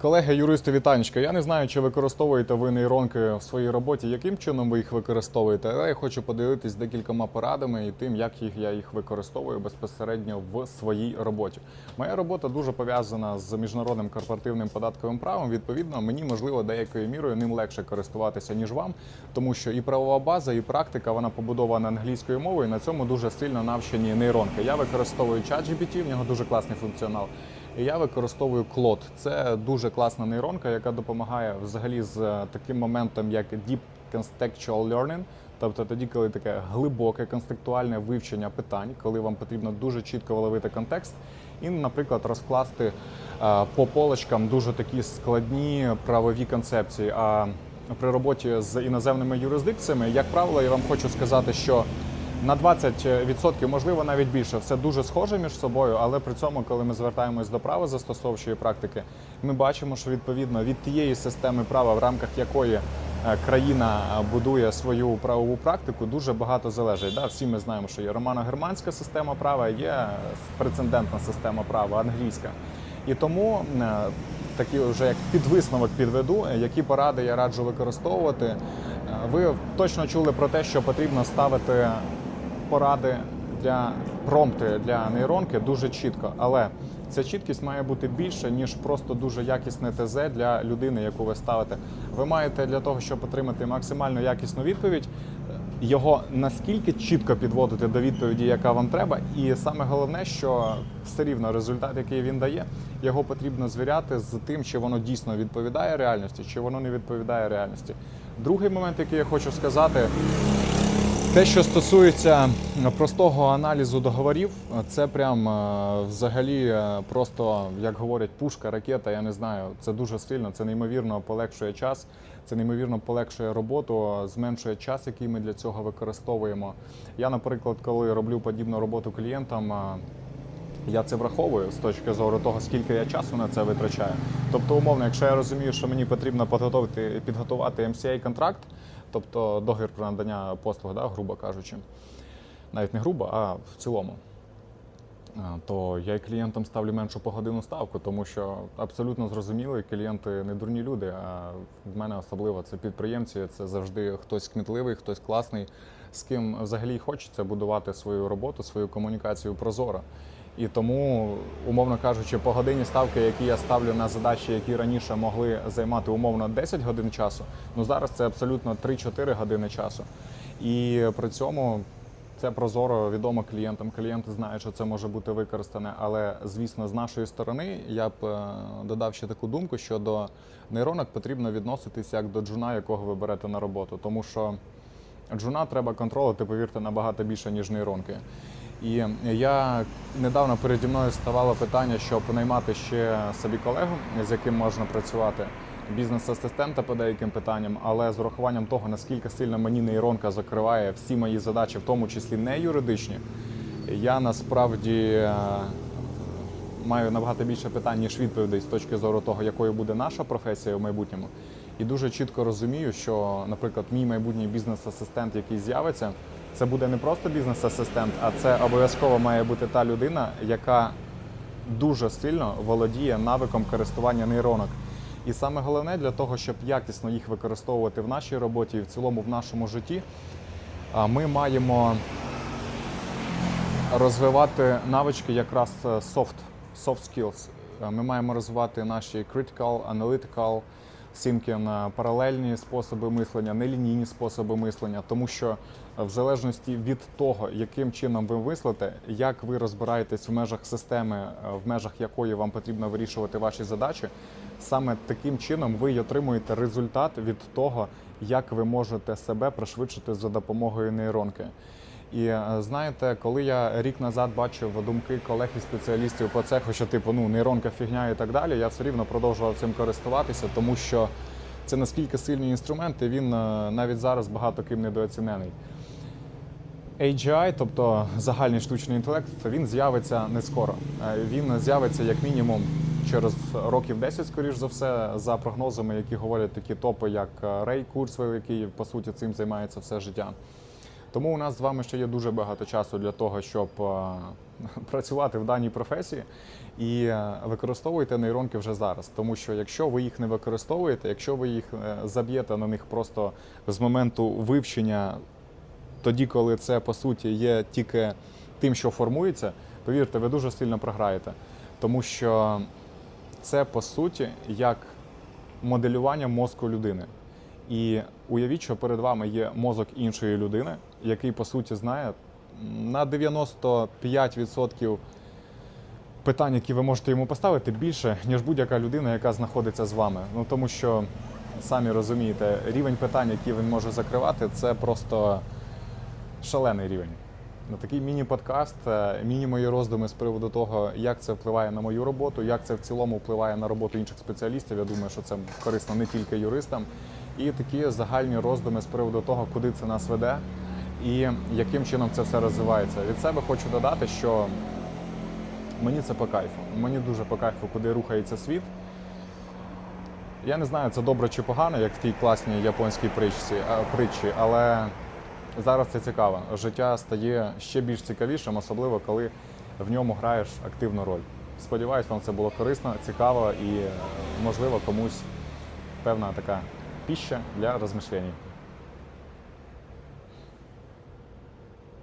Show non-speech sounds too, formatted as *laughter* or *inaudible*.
Колеги, юристи, вітанечка. Я не знаю, чи використовуєте ви нейронки в своїй роботі, яким чином ви їх використовуєте, але я хочу поділитись декількома порадами і тим, як їх я їх використовую безпосередньо в своїй роботі. Моя робота дуже пов'язана з міжнародним корпоративним податковим правом. Відповідно, мені можливо деякою мірою ним легше користуватися ніж вам, тому що і правова база, і практика вона побудована англійською мовою. На цьому дуже сильно навчені нейронки. Я використовую ChatGPT, в нього дуже класний функціонал. Я використовую Claude. Це дуже класна нейронка, яка допомагає взагалі з е, таким моментом, як Deep Contextual Learning. Тобто тоді, коли таке глибоке контекстуальне вивчення питань, коли вам потрібно дуже чітко виловити контекст, і, наприклад, розкласти е, по полочкам дуже такі складні правові концепції. А при роботі з іноземними юрисдикціями, як правило, я вам хочу сказати, що на 20%, можливо, навіть більше, все дуже схоже між собою, але при цьому, коли ми звертаємось до права застосовчої практики, ми бачимо, що відповідно від тієї системи права, в рамках якої е, країна будує свою правову практику, дуже багато залежить. Да? Всі ми знаємо, що є романо-германська система права, є прецедентна система права, англійська. І тому е, такі вже як підвисновок підведу, які поради я раджу використовувати. Е, Ви точно чули про те, що потрібно ставити поради для промпти для нейронки дуже чітко, але ця чіткість має бути більше ніж просто дуже якісне ТЗ для людини, яку ви ставите. Ви маєте для того, щоб отримати максимально якісну відповідь, його наскільки чітко підводити до відповіді, яка вам треба, і саме головне, що все рівно результат, який він дає, його потрібно звіряти з тим, чи воно дійсно відповідає реальності, чи воно не відповідає реальності. Другий момент, який я хочу сказати, те, що стосується простого аналізу договорів, це прям е, взагалі е, просто, як говорять, пушка, ракета, я не знаю, це дуже сильно, це неймовірно полегшує час, це неймовірно полегшує роботу, зменшує час, який ми для цього використовуємо. Я, наприклад, коли роблю подібну роботу клієнтам, е, я це враховую з точки зору того, скільки я часу на це витрачаю. Тобто, умовно, якщо я розумію, що мені потрібно підготувати, підготувати MCA контракт, тобто договір про надання послуг, да, грубо кажучи, навіть не грубо, а в цілому. То я і клієнтам ставлю меншу погодинну ставку, тому що абсолютно зрозуміло, клієнти не дурні люди. А в мене особливо це підприємці, це завжди хтось кмітливий, хтось класний, з ким взагалі хочеться будувати свою роботу, свою комунікацію прозоро. І тому, умовно кажучи, по годині ставки, які я ставлю на задачі, які раніше могли займати умовно 10 годин часу, ну зараз це абсолютно 3-4 години часу. І при цьому це прозоро відомо клієнтам. Клієнти знають, що це може бути використане. Але звісно, з нашої сторони я б е, додав ще таку думку, що до нейронок потрібно відноситись як до джуна, якого ви берете на роботу, тому що джуна треба контролити, повірте, набагато більше, ніж нейронки. І я недавно переді мною ставало питання, щоб наймати ще собі колегу, з яким можна працювати, бізнес-асистента по деяким питанням, але з урахуванням того, наскільки сильно мені нейронка закриває всі мої задачі, в тому числі не юридичні, я насправді е, маю набагато більше питань, ніж відповідей з точки зору того, якою буде наша професія в майбутньому. І дуже чітко розумію, що, наприклад, мій майбутній бізнес-асистент, який з'явиться, це буде не просто бізнес-асистент, а це обов'язково має бути та людина, яка дуже сильно володіє навиком користування нейронок. І саме головне для того, щоб якісно їх використовувати в нашій роботі і в цілому в нашому житті, ми маємо розвивати навички якраз е, soft, soft skills. Е, Ми маємо розвивати наші critical, analytical е, паралельні способи мислення, нелінійні способи мислення, тому що е, в залежності від того, яким чином ви мислите, як ви розбираєтесь в межах системи, е, в межах якої вам потрібно вирішувати ваші задачі, саме таким чином ви й отримуєте результат від того, як ви можете себе пришвидшити за допомогою нейронки. І е, знаєте, коли я рік назад бачив думки колег і спеціалістів по цеху, що типу ну нейронка фігня і так далі, я все рівно продовжував цим користуватися, тому що це наскільки сильний інструмент, і він е, навіть зараз багато ким недооцінений. AGI, тобто загальний штучний інтелект, він з'явиться не скоро. Е, Він з'явиться як мінімум через років 10, скоріш за все, за прогнозами, які говорять такі топи, як Рей Курцвейл, який по суті цим займається все життя. Тому у нас з вами ще є дуже багато часу для того, щоб е, *laughs* працювати в даній професії. І е, використовуйте нейронки вже зараз. Тому що якщо ви їх не використовуєте, якщо ви їх е, заб'єте на них просто з моменту вивчення, тоді, коли це по суті є тільки тим, що формується, повірте, ви дуже сильно програєте. Тому що це по суті як моделювання мозку людини. І уявіть, що перед вами є мозок іншої людини, який по суті знає на 95% питань, які ви можете йому поставити, більше, ніж будь-яка людина, яка знаходиться з вами. Ну тому що самі розумієте, рівень питань, які він може закривати, це просто шалений рівень. На такий міні-подкаст, е, міні-мої роздуми з приводу того, як це впливає на мою роботу, як це в цілому впливає на роботу інших спеціалістів. Я думаю, що це корисно не тільки юристам. І такі загальні роздуми з приводу того, куди це нас веде і яким чином це все розвивається. Від себе хочу додати, що мені це по кайфу. Мені дуже по кайфу, куди рухається світ. Я не знаю, це добре чи погано, як в тій класній японській притчі, притчі, але зараз це цікаво. Життя стає ще більш цікавішим, особливо коли в ньому граєш активну роль. Сподіваюсь, вам це було корисно, цікаво і, можливо, комусь певна така піща для розмишлень.